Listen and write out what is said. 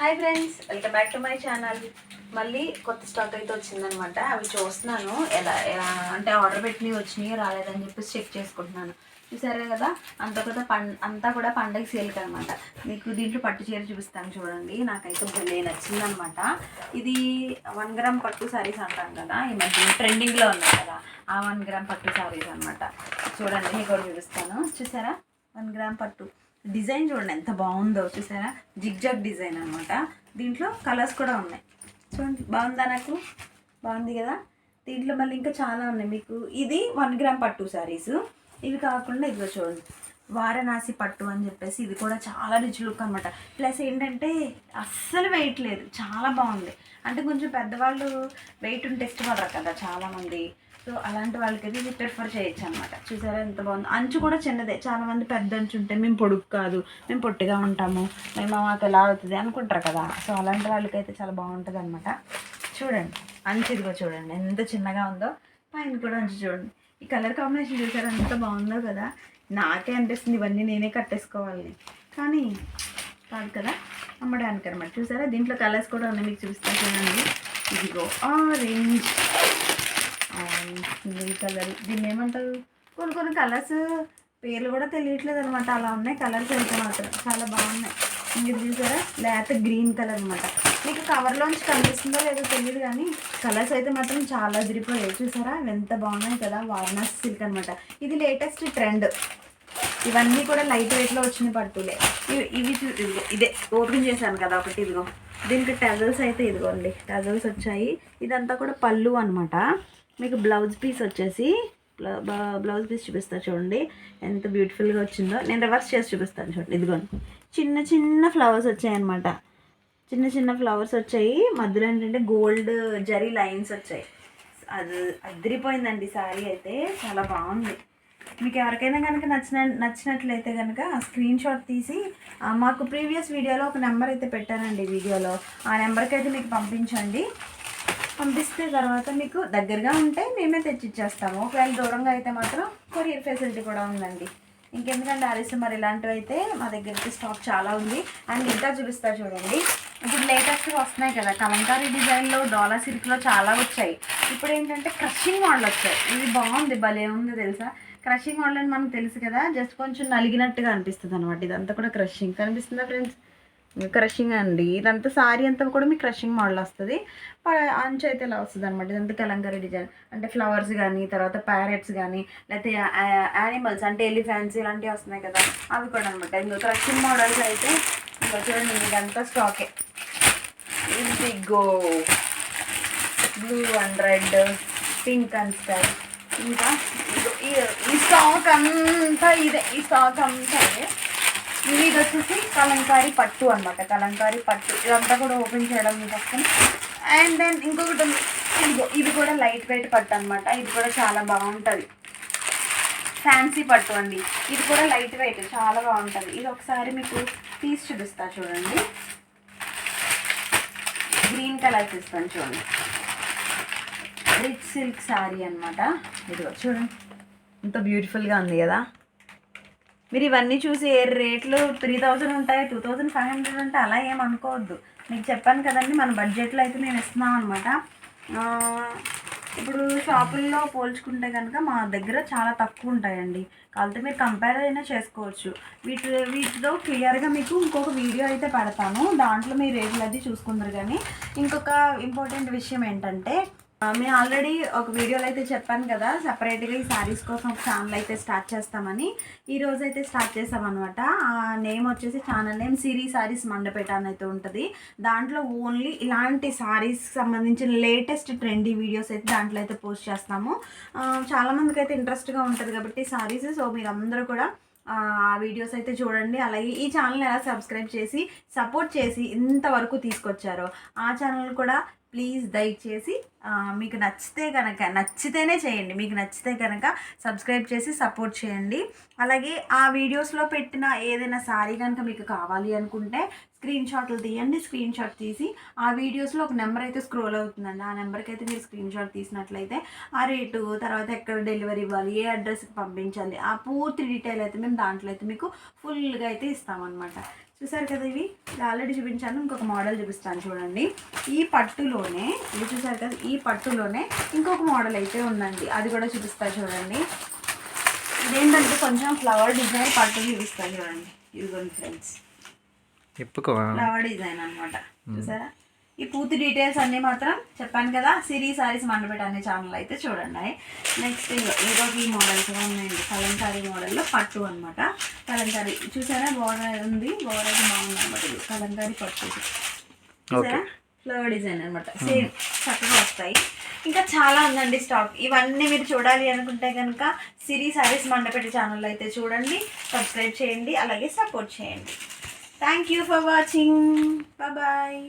Hi friends welcome back to my channel మళ్ళీ కొత్త stock అయితే వచ్చిందనమాట. అవి చూస్తున్నాను. ఎలా ఎలా అంటే ఆర్డర్ పెట్టినవి వచ్చినాయి రాలేదని చెప్పేసి చెక్ చేసుకుంటున్నాను. చూసారే కదా? అంతా కూడా పండ అంతా కూడా పండగ సేల్కి అనమాట. మీకు దీంట్లో పట్టు చీర చూపిస్తాను చూడండి. నాకైతే భలే నచ్చిందనమాట. ఇది వన్ గ్రామ్ పట్టు సారీస్ అంటాం కదా? ఈ మధ్య ట్రెండింగ్లో ఉన్నాయి కదా? ఆ వన్ గ్రామ్ పట్టు శారీస్ అనమాట. చూడండి మీకు కూడా చూపిస్తాను. చూసారా? వన్ గ్రామ్ పట్టు. డిజైన్ చూడండి ఎంత బాగుందో చూసారా? జిగ్జాగ్ డిజైన్ అనమాట దీంట్లో కలర్స్ కూడా ఉన్నాయి. చూడండి బాగుందా నాకు? బాగుంది కదా? దీంట్లో మళ్ళీ ఇంకా చాలా ఉన్నాయి. మీకు ఇది వన్ గ్రామ్ పట్టు శారీస్ ఇవి కాకుండా ఇదిగో చూడండి వారణాసి పట్టు అని చెప్పేసి ఇది కూడా చాలా రిచ్ లుక్ అనమాట ప్లస్ ఏంటంటే అస్సలు వెయిట్ లేదు. చాలా బాగుంది. అంటే కొంచెం పెద్దవాళ్ళు వెయిట్ ఉంటే ఇష్టపడరు కదా చాలామంది. సో అలాంటి వాళ్ళకైతే ఇది ప్రిఫర్ చేయొచ్చు అనమాట చూసారా ఎంత బాగుంది? అంచు కూడా చిన్నదే. చాలా మంది పెద్ద అంచు ఉంటే మేము పొడుగు కాదు మేము పొట్టిగా ఉంటాము మేము మాకు ఎలా అవుతుంది అనుకుంటారు కదా. సో అలాంటి వాళ్ళకైతే చాలా బాగుంటుంది అనమాట చూడండి. అంచు ఇదిగో చూడండి. ఎంత చిన్నగా ఉందో. పైన కూడా అంచు చూడండి. ఈ కలర్ కాంబినేషన్ చూసారా ఎంత బాగుందో కదా. నాకే అనిపిస్తుంది ఇవన్నీ నేనే కట్టేసుకోవాలి. కానీ కాదు కదా. అమ్మడానికి అనమాట చూసారా? దీంట్లో కలర్స్ కూడా ఉన్నాయి. మీకు చూస్తా చూడండి. ఇదిగో ఆరెంజ్ కలర్ దీన్ని ఏమంటారు? కొన్ని కొన్ని కలర్స్ పేర్లు కూడా తెలియట్లేదు అనమాట అలా ఉన్నాయి కలర్స్ అయితే మాత్రం చాలా బాగున్నాయి. మీరు చూసారా? లేత గ్రీన్ కలర్ అనమాట మీకు కవర్లోంచి కనిపిస్తుందో లేదో తెలియదు కానీ కలర్స్ అయితే మాత్రం చాలా అదిరిపోయాయి. చూసారా? ఎంత బాగున్నాయి కదా వారణాసి సిల్క్ అనమాట ఇది లేటెస్ట్ ట్రెండ్ ఇవన్నీ కూడా లైట్ వెయిట్లో వచ్చిన పట్టులే. ఇవి ఇవి చూ ఇదే ఓపెన్ చేశాను కదా ఒకటి ఇదిగో. దీనికి టజల్స్ అయితే ఇదిగోండి. టజల్స్ వచ్చాయి. ఇదంతా కూడా పళ్ళు అనమాట మీకు బ్లౌజ్ పీస్ వచ్చేసి బ్లౌజ్ పీస్ చూపిస్తాను చూడండి. ఎంత బ్యూటిఫుల్గా వచ్చిందో. నేను రివర్స్ చేసి చూపిస్తాను చూడండి. ఇదిగోండి. చిన్న చిన్న ఫ్లవర్స్ వచ్చాయన్నమాట. చిన్న చిన్న ఫ్లవర్స్ వచ్చాయి. మధ్యలో ఏంటంటే గోల్డ్ జరీ లైన్స్ వచ్చాయి. అది అదిరిపోయిందండి సారీ అయితే. చాలా బాగుంది. మీకు ఎవరికైనా కనుక నచ్చిన నచ్చినట్లయితే కనుక స్క్రీన్ షాట్ తీసి మాకు ప్రీవియస్ వీడియోలో ఒక నెంబర్ అయితే పెట్టానండి వీడియోలో. ఆ నెంబర్కి అయితే మీకు పంపించండి. పంపిస్తే తర్వాత మీకు దగ్గరగా ఉంటే మేమే తెచ్చిచ్చేస్తాము. ఒకవేళ దూరంగా అయితే మాత్రం కొరియర్ ఫెసిలిటీ కూడా ఉందండి. ఇంకెందుకంటే ఆర్ఎస్ మరి ఇలాంటివి అయితే మా దగ్గరికి స్టాక్ చాలా ఉంది. అండ్ ఇంకా చూపిస్తా చూడండి. ఇప్పుడు లేటెస్ట్గా వస్తున్నాయి కదా. కలంకారీ డిజైన్లో డాలర్ సిల్క్లో చాలా వచ్చాయి. ఇప్పుడు ఏంటంటే క్రషింగ్ మోడల్ వచ్చాయి. ఇది బాగుంది భలే ఉంది తెలుసా? క్రషింగ్ మోడల్ అని మనకు తెలుసు కదా. జస్ట్ కొంచెం నలిగినట్టుగా అనిపిస్తుంది అనమాట. ఇదంతా కూడా క్రషింగ్. కనిపిస్తుందా ఫ్రెండ్స్? క్రషింగ్ అండి. ఇదంతా సారీ అంతా కూడా మీకు క్రషింగ్ మోడల్ వస్తుంది. ప- అంచు అయితే ఇలా వస్తుంది అనమాట ఇదంతా కలంకరీ డిజైన్. అంటే ఫ్లవర్స్ కానీ తర్వాత ప్యారెట్స్ కానీ లేకపోతే యానిమల్స్ అంటే ఎలిఫెంట్స్ ఇలాంటివి వస్తున్నాయి కదా అవి కూడా అనమాట ఇంకా క్రషింగ్ మోడల్స్ అయితే ఇంకా చూడండి ఇదంతా స్టాకే indigo blue and red pink and sky ఇంకా ఈ- ఈ స్టాక్ అంతా ఇదే. ఈ స్టాక్ అంతా ఇదే ఇది వచ్చేసి కలంకారీ పట్టు అన్నమాట. కలంకారీ పట్టు ఇదంతా కూడా ఓపెన్ చేయడం కష్టం అండ్ దెన్ ఇంకొకటి ఉంది. ఇదిగో ఇది కూడా లైట్ వెయిట్ పట్టు అనమాట ఇది కూడా చాలా బాగుంటుంది. ఫ్యాన్సీ పట్టు అండి. ఇది కూడా లైట్ వెయిట్ చాలా బాగుంటుంది. ఇది ఒకసారి మీకు తీసి చూపిస్తా చూడండి. గ్రీన్ కలర్ ఇస్తాను చూడండి. రిచ్ సిల్క్ శారీ అనమాట ఇదిగో చూడండి. ఎంత బ్యూటిఫుల్గా ఉంది కదా. మీరు ఇవన్నీ చూసి ఏ రేట్లు త్రీ థౌజండ్ ఉంటాయి టూ థౌజండ్ ఫైవ్ హండ్రెడ్ అంటే అలా ఏం అనుకోవద్దు. మీకు చెప్పాను కదండి మన బడ్జెట్లో అయితే మేము ఇస్తున్నాం అనమాట ఇప్పుడు షాపుల్లో పోల్చుకుంటే కనుక మా దగ్గర చాలా తక్కువ ఉంటాయండి. కాకపోతే మీరు కంపేర్ అయినా చేసుకోవచ్చు. వీటి వీటితో క్లియర్గా మీకు ఇంకొక వీడియో అయితే పెడతాను. దాంట్లో మీ రేట్లు అది చూసుకుందరు కానీ ఇంకొక ఇంపార్టెంట్ విషయం ఏంటంటే మేము ఆల్రెడీ ఒక వీడియోలో అయితే చెప్పాను కదా సపరేట్గా ఈ శారీస్ కోసం ఒక ఛానల్ అయితే స్టార్ట్ చేస్తామని. ఈ రోజు అయితే స్టార్ట్ చేస్తామన్నమాట ఆ నేమ్ వచ్చేసి channel name Siri sarees Mandapeta అని అయితే ఉంటుంది. దాంట్లో ఓన్లీ ఇలాంటి శారీస్ సంబంధించిన లేటెస్ట్ ట్రెండీ వీడియోస్ అయితే దాంట్లో అయితే పోస్ట్ చేస్తాము. చాలామందికి చాలా అయితే ఇంట్రెస్ట్గా ఉంటుంది కాబట్టి శారీస్ సో మీరు కూడా ఆ వీడియోస్ అయితే చూడండి. అలాగే ఈ ఛానల్ని ఎలా సబ్స్క్రైబ్ చేసి సపోర్ట్ చేసి ఇంతవరకు తీసుకొచ్చారో ఆ ఛానల్ కూడా ప్లీజ్ దయచేసి మీకు నచ్చితే కనుక నచ్చితేనే చేయండి. మీకు నచ్చితే కనుక సబ్స్క్రైబ్ చేసి సపోర్ట్ చేయండి. అలాగే ఆ వీడియోస్లో పెట్టిన ఏదైనా సారీ కనుక మీకు కావాలి అనుకుంటే స్క్రీన్ షాట్లు తీయండి. స్క్రీన్ షాట్ తీసి ఆ వీడియోస్లో ఒక నెంబర్ అయితే స్క్రోల్ అవుతుందండి. ఆ నెంబర్కి అయితే మీరు స్క్రీన్ షాట్ తీసినట్లయితే ఆ రేటు తర్వాత ఎక్కడ డెలివరీ ఇవ్వాలి ఏ అడ్రస్కి పంపించాలి ఆ పూర్తి డీటెయిల్ అయితే మేము దాంట్లో అయితే మీకు ఫుల్గా అయితే ఇస్తామన్నమాట. చూసారు కదా ఇవి? ఆల్రెడీ చూపించాను. ఇంకొక మోడల్ చూపిస్తాను చూడండి. ఈ పట్టులోనే ఇది చూసారు కదా? ఈ పట్టులోనే ఇంకొక మోడల్ అయితే ఉందండి. అది కూడా చూపిస్తా చూడండి. ఇదేంటంటే కొంచెం ఫ్లవర్ డిజైన్ పట్టు చూపిస్తాను చూడండి. ఇదిగోండి ఫ్రెండ్స్ ఫ్లవర్ డిజైన్ అన్నమాట. చూసారా? ఈ పూర్తి డీటెయిల్స్ అన్నీ మాత్రం చెప్పాను కదా సిరీ సారీస్ మండపేట అనే ఛానల్ అయితే చూడండి. నెక్స్ట్ ఇంకొక ఈ మోడల్ కూడా ఉన్నాయండి. కలంకారీ మోడల్లో పట్టు అన్నమాట. కలంకారీ చూసారా? బోర్డర్ ఉంది. బోర్డర్ బాగుంది అనమాట ఇది. కలంకారీ పట్టు. చూసారా? ఫ్లవర్ డిజైన్ అనమాట సేమ్ చక్కగా వస్తాయి. ఇంకా చాలా ఉందండి స్టాక్ ఇవన్నీ మీరు చూడాలి అనుకుంటే కనుక సిరీ సారీస్ మండపెట్టి ఛానల్ అయితే చూడండి సబ్స్క్రైబ్ చేయండి అలాగే సపోర్ట్ చేయండి. Thank you for watching bye